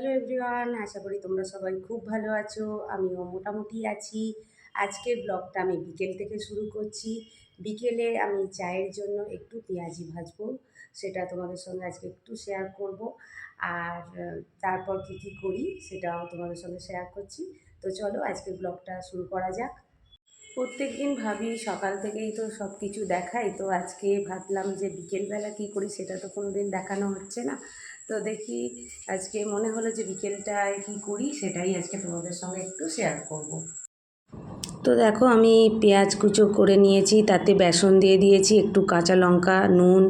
Hello everyone আশা করি তোমরা সবাই খুব ভালো আছো, আমিও মোটামুটি আছি। আজকের ব্লগটা আমি বিকেল থেকে শুরু করছি। বিকেলে আমি চায়ের জন্য একটু পেঁয়াজি ভাজবো, সেটা তোমাদের সঙ্গে আজকে একটু শেয়ার করব। আর, তারপর কী কী করি সেটাও তোমাদের সঙ্গে শেয়ার করছি। তো চলো আজকের ব্লগটা শুরু করা যাক। প্রত্যেক দিন ভাবি সকাল থেকেই তো সব কিছু দেখাই, তো আজকে ভাবলাম যে বিকেলবেলা কী করি সেটা তো কোনো দিন দেখানো হচ্ছে না। তো দেখি আজকে মনে হলো যে বিকেলটায় কী করি, সেটাই আজকে তোমাদের সঙ্গে একটু শেয়ার করব। তো দেখো আমি পেঁয়াজ কুচো করে নিয়েছি, তাতে বেসন দিয়ে দিয়েছি, একটু কাঁচা লঙ্কা, নুন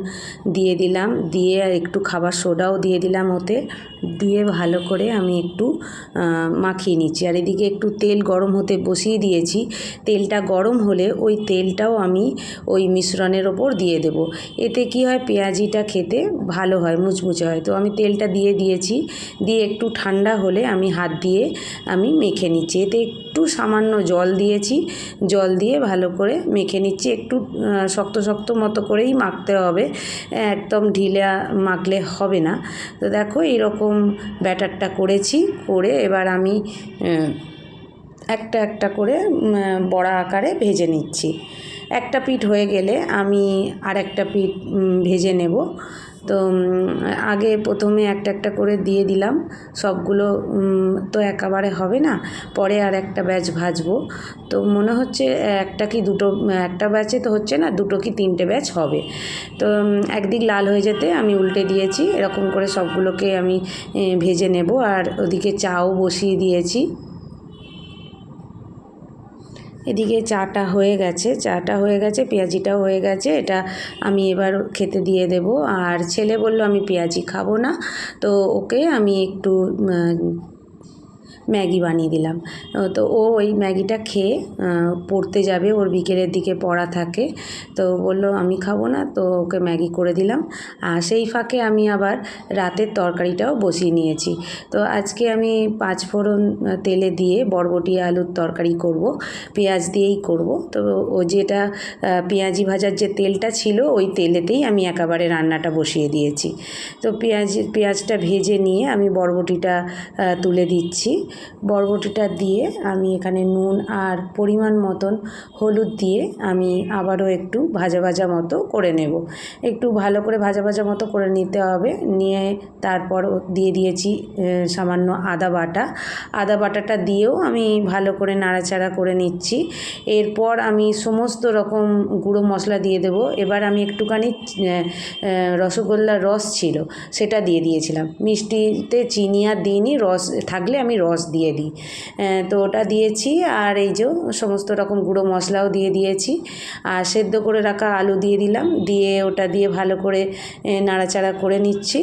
দিয়ে দিলাম, দিয়ে আর একটু খাবার সোডাও দিয়ে দিলাম ওতে, দিয়ে ভালো করে আমি একটু মাখিয়ে নিচ্ছি। আর এদিকে একটু তেল গরম হতে বসিয়ে দিয়েছি, তেলটা গরম হলে ওই তেলটাও আমি ওই মিশ্রণের ওপর দিয়ে দেব। এতে কি হয়, পেঁয়াজিটা খেতে ভালো হয়, মুচমুচে হয়। তো আমি তেলটা দিয়ে দিয়েছি, দিয়ে একটু ঠান্ডা হলে আমি হাত দিয়ে আমি মেখে নিচ্ছি। এতে একটু সামান্য জল দিয়েছি জল দিয়ে ভালো করে মেখে নিচ্ছি। একটু শক্ত শক্ত মতো করেই মাখতে হবে। একদম ঢিলা মাখলে হবে না। তো দেখো এরকম ব্যাটারটা করেছি। করে এবার আমি একটা একটা করে বড়া আকারে ভেজে নিচ্ছি। একটা পিঠ হয়ে গেলে আমি আর একটা পিঠ ভেজে নেব। তো আগে প্রথমে একটা একটা করে দিয়ে দিলাম। সবগুলো তো একেবারে হবে না। পরে আর একটা ব্যাচ ভাজবো। তো মনে হচ্ছে, একটা কি দুটো, একটা ব্যাচে তো হচ্ছে না, দুটো কি তিনটে ব্যাচ হবে। তো একদিক লাল হয়ে যেতে আমি উল্টে দিয়েছি। এরকম করে সবগুলোকে আমি ভেজে নেব। আর ওদিকে চাও বসিয়ে দিয়েছি। এদিকে চাটা হয়ে গেছে, চাটা হয়ে গেছে, পেঁয়াজিটাও হয়ে গেছে, এটা আমি এবার খেতে দিয়ে দেব। আর ছেলে বলল, আমি পেঁয়াজি খাব না। তো ওকে আমি একটু ম্যাগি বানিয়ে দিলাম। তো ও ওই ম্যাগিটা খেয়ে পড়তে যাবে, ওর বিকেলের দিকে পড়া থাকে। তো বলল, আমি খাব না। তো ওকে ম্যাগি করে দিলাম। আর সেই ফাঁকে আমি আবার রাতের তরকারিটাও বসিয়ে নিয়েছি। তো আজকে আমি পাঁচ ফোড়ন তেলে দিয়ে বরবটি আলুর তরকারি করব, পেঁয়াজ দিয়েই করব। তো ও যেটা পেঁয়াজি ভাজার যে তেলটা ছিল, ওই তেলেতেই আমি একেবারে রান্নাটা বসিয়ে দিয়েছি। তো পেঁয়াজ, পেঁয়াজটা ভেজে নিয়ে আমি বরবটিটা তুলে দিচ্ছি। বরবটিটা দিয়ে আমি এখানে নুন আর পরিমাণ মতন হলুদ দিয়ে আমি আবারও একটু ভাজা ভাজা মতো করে নেব। একটু ভালো করে ভাজা ভাজা মতো করে নিতে হবে। নিয়ে তারপর দিয়ে দিয়েছি সামান্য আদা বাটা। আদা বাটাটা দিয়েও আমি ভালো করে নাড়াচাড়া করে নিচ্ছি। এরপর আমি সমস্ত রকম গুঁড়ো মশলা দিয়ে দেব। এবার আমি একটুখানি রসগোল্লার রস ছিল, সেটা দিয়ে দিয়েছিলাম। মিষ্টিতে চিনি আর দিইনি, রস, থাকলে আমি রস দিয়ে দিই। তো ওটা দিয়েছি আর এই যে সমস্ত রকম গুঁড়ো মশলাও দিয়ে দিয়েছি। আর সেদ্ধ করে রাখা আলু দিয়ে দিলাম। দিয়ে ওটা দিয়ে ভালো করে নাড়াচাড়া করে নিচ্ছি।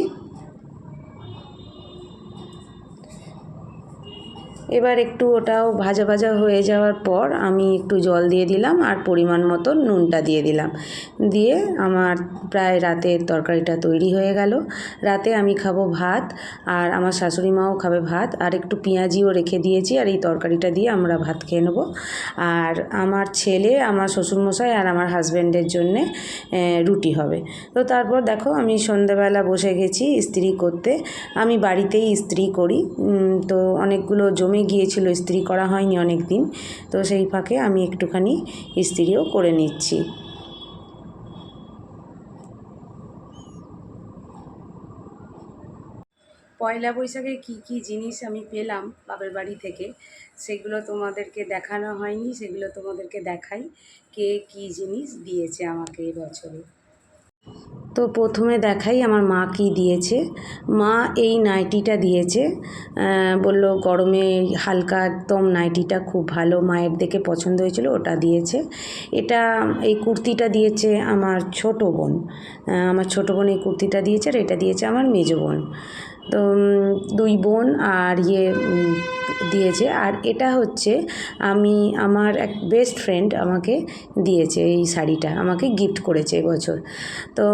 এবার একটু ওটাও ভাজা ভাজা হয়ে যাওয়ার পর আমি একটু জল দিয়ে দিলাম আর পরিমাণ মতো নুনটা দিয়ে দিলাম। দিয়ে আমার প্রায় রাতের তরকারিটা তৈরি হয়ে গেল। রাতে আমি খাব ভাত আর আমার শাশুড়ি মাও খাবে ভাত আর একটু পেঁয়াজিও রেখে দিয়েছি আর এই তরকারিটা দিয়ে আমরা ভাত খেয়ে নেব। আর আমার ছেলে, আমার শ্বশুরমশাই আর আমার হাজব্যান্ডের জন্যে রুটি হবে। তো তারপর দেখো আমি সন্ধেবেলা বসে গেছি ইস্ত্রি করতে। আমি বাড়িতেই ইস্ত্রি করি। তো অনেকগুলো জমে গিয়েছিল, ইস্ত্রি করা হয়নি অনেক দিন তো সেই ফাঁকে আমি একটুখানি ইস্ত্রিও করে নিচ্ছি। পয়লা বৈশাখে কি কি জিনিস আমি পেলাম বাপের বাড়ি থেকে, সেগুলো তোমাদেরকে দেখানো হয়নি, সেগুলো তোমাদেরকে দেখাই কে কি জিনিস দিয়েছে আমাকে এবছরে তো প্রথমে দেখাই আমার মা কি দিয়েছে। মা এই নাইটিটা দিয়েছে। বলল, গরমে হালকা একদম নাইটিটা খুব ভালো। মায়ের দেখে পছন্দ হয়েছিল, ওটা দিয়েছে। এটা, এই কুর্তিটা দিয়েছে আমার ছোট বোন। আমার ছোট বোন এই কুর্তিটা দিয়েছে আর এটা দিয়েছে আমার মেজো বোন। তো দুই বোন আর ইয়ে দিয়েছে। আর এটা হচ্ছে আমি, আমার এক বেস্ট ফ্রেন্ড আমাকে দিয়েছে এই শাড়িটা, আমাকে গিফট করেছে এবছর। তো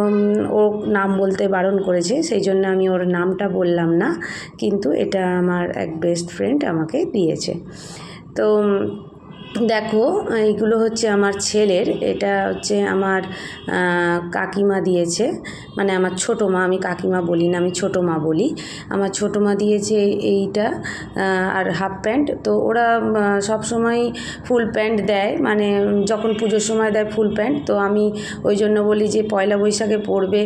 ও নাম বলতে বারণ করেছে, সেই জন্য আমি ওর নামটা বললাম না, কিন্তু এটা আমার এক বেস্ট ফ্রেন্ড আমাকে দিয়েছে। তো দেখো এইগুলো হচ্ছে আমার ছেলের, এটা হচ্ছে আমার কাকিমা দিয়েছে মানে আমার ছোটো মা, আমি কাকিমা বলি না, আমি ছোটো মা বলি। আমার ছোটো মা দিয়েছে এইটা আর হাফ প্যান্ট, তো ওরা সব সময় ফুল প্যান্ট দেয় মানে যখন পুজোর সময় দেয় ফুল প্যান্ট, তো আমি ওই জন্য বলি যে পয়লা বৈশাখে পরবে,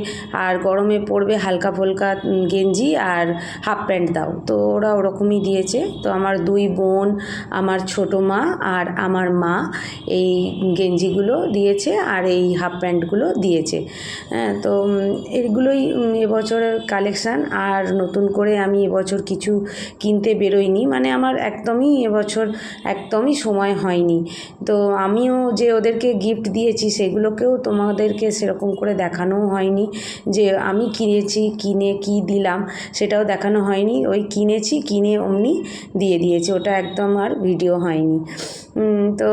আর গরমে পরবে হালকা ফুলকা গেঞ্জি আর হাফ প্যান্ট দাও। তো ওরা ওরকমই দিয়েছে, তো আমার দুই বোন, আমার ছোটো মা আর আমার মা এই গেঞ্জিগুলো দিয়েছে আর এই হাফ প্যান্টগুলো দিয়েছে। হ্যাঁ তো এগুলোই এবছরের কালেকশান। আর নতুন করে আমি এবছর কিছু কিনতে বেরোইনি। মানে আমার একদমই এবছর একদমই সময় হয়নি। তো আমিও যে ওদেরকে গিফট দিয়েছি সেগুলোকেও তোমাদেরকে সেরকম করে দেখানোও হয়নি। যে আমি কিনেছি, কিনে কি দিলাম সেটাও দেখানো হয়নি। ওই কিনেছি, কিনে অমনি দিয়ে দিয়েছি। ওটা একদম আর ভিডিও হয়নি। তো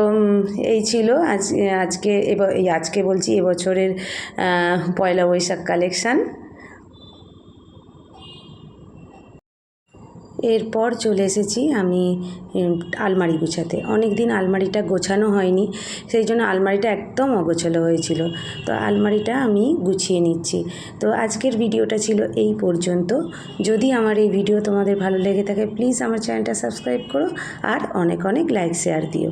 এই ছিল আজ আজকে এই আজকে বলছি এবছরের পয়লা বৈশাখ কালেকশান এরপর চলে এসেছি আমি আলমারি গুছাতে। অনেক দিন আলমারিটা গোছানো হয়নি, সেই জন্য আলমারিটা একদম অগোছালো হয়েছিল। তো আলমারিটা আমি গুছিয়ে নিচ্ছি। তো আজকের ভিডিওটা ছিল এই পর্যন্ত। যদি আমার এই ভিডিও তোমাদের ভালো লেগে থাকে প্লিজ আমার চ্যানেলটা সাবস্ক্রাইব করো আর অনেক অনেক লাইক শেয়ার দিও।